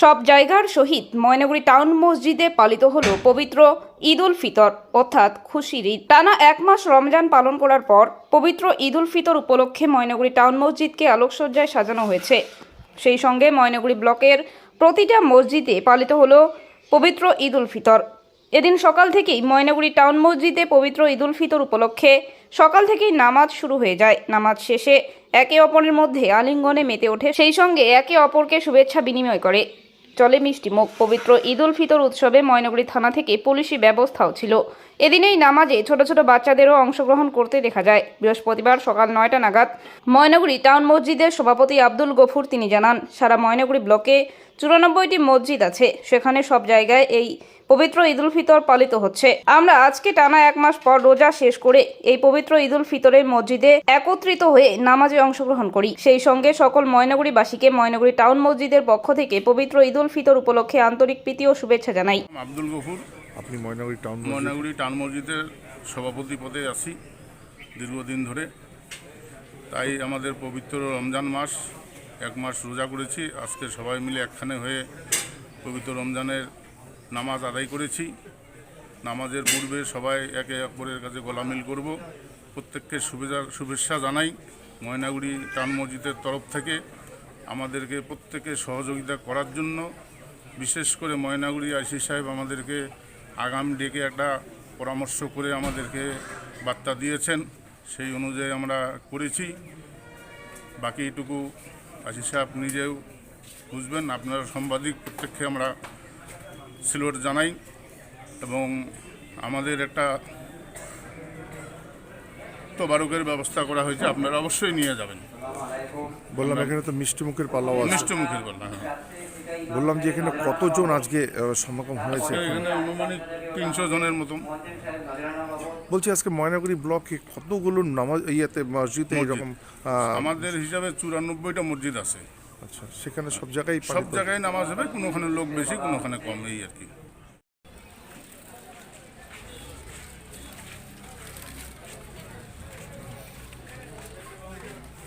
সব জায়গার সহিত ময়নাগুড়ি টাউন মসজিদে পালিত হলো পবিত্র ঈদ উল ফিতর, অর্থাৎ খুশির ঈদ। টানা এক মাস রমজান পালন করার পর পবিত্র ঈদ উল ফিতর উপলক্ষে ময়নাগুড়ি টাউন মসজিদকে আলোকসজ্জায় সাজানো হয়েছে। সেই সঙ্গে ময়নাগুড়ি ব্লকের প্রতিটা মসজিদে পালিত হলো পবিত্র ঈদ উল ফিতর। এদিন সকাল থেকেই ময়নাগুড়ি টাউন মসজিদে পবিত্র ঈদ উল ফিতর উপলক্ষে সকাল থেকেই নামাজ শুরু হয়ে যায়। নামাজ শেষে একে অপরের মধ্যে আলিঙ্গনে মেতে ওঠে। সেই সঙ্গে একে অপরকে শুভেচ্ছা বিনিময় করে। চলে মিষ্টি মুখ। পবিত্র ঈদ উল ফিতর উৎসবে ময়নগরী থানা থেকে পুলিশি ব্যবস্থাও ছিল। এদিনেই নামাজে ছোট ছোট বাচ্চাদেরও অংশগ্রহণ করতে দেখা যায়। বৃহস্পতিবার সকাল নয়টা নাগাদ ময়নগরী টাউন মসজিদের সভাপতি আব্দুল গফুর তিনি জানান, সারা ময়নগরী ব্লকে চুরানব্বইটি মসজিদ আছে। সেখানে সব জায়গায় এই পবিত্র ঈদুল ফিতর পালিত হচ্ছে। আমরা আজকে টানা এক মাস পর রোজা শেষ করে এই পবিত্র ঈদুল ফিতরের মসজিদে একত্রিত হয়ে নামাজে অংশগ্রহণ করি। সেই সঙ্গে সকল ময়নাগুড়িবাসীকে ময়নাগুড়ি টাউন মসজিদের পক্ষ থেকে পবিত্র ঈদুল ফিতর উপলক্ষে আন্তরিক প্রীতি ও শুভেচ্ছা জানাই। আব্দুল গফুর। আপনি ময়নাগুড়ি টাউন ময়নাগুড়ি টান মসজিদের সভাপতি পদে আছি দীর্ঘদিন ধরে। তাই আমাদের পবিত্র রমজান মাস এক মাস রোজা করেছি। আজকে সবাই মিলে একখানে হয়ে পবিত্র রমজানের নামাজ আদায় করেছি। নামাজের পূর্বে সবাই একে অপরের কাছে গোলামিল করব। প্রত্যেককে শুভেচ্ছা শুভেচ্ছা জানাই ময়নাগুড়ি টান মসজিদের তরফ থেকে। আমাদেরকে প্রত্যেকে সহযোগিতা করার জন্য, বিশেষ করে ময়নাগুড়ি আইসি সাহেব আমাদেরকে আগাম ডেকে একটা পরামর্শ করে আমাদেরকে বার্তা দিয়েছেন। সেই অনুযায়ী আমরা করেছি। বাকিটুকু আইসি সাহেব নিজেও বুঝবেন, আপনারা সাংবাদিক, প্রত্যেককে আমরা সিলোট জানাই এবং আমাদের একটা তবারকের ব্যবস্থা করা হয়েছে আপনারা অবশ্যই নিয়ে যাবেন। বললাম এখানে তো মিষ্টি মুখের পাল্লাও আছে। মিষ্ট মুখের বললাম হ্যাঁ। বললাম যে এখানে কতজন আজকে সমাগম হয়েছে? এখানে অনুমানিক তিনশো জনের মতন। বলছি আজকে ময়নাগুড়ি ব্লকে কতগুলো নামাজ ইয়েতে মসজিদে এরকম আমাদের হিসাবে চুরানব্বইটা মসজিদ আছে। আচ্ছা সেখানে সব জায়গায় সব জায়গায় নামাজ হবে কোনোখানে লোক বেশি কোনোখানে কম এই আর কি।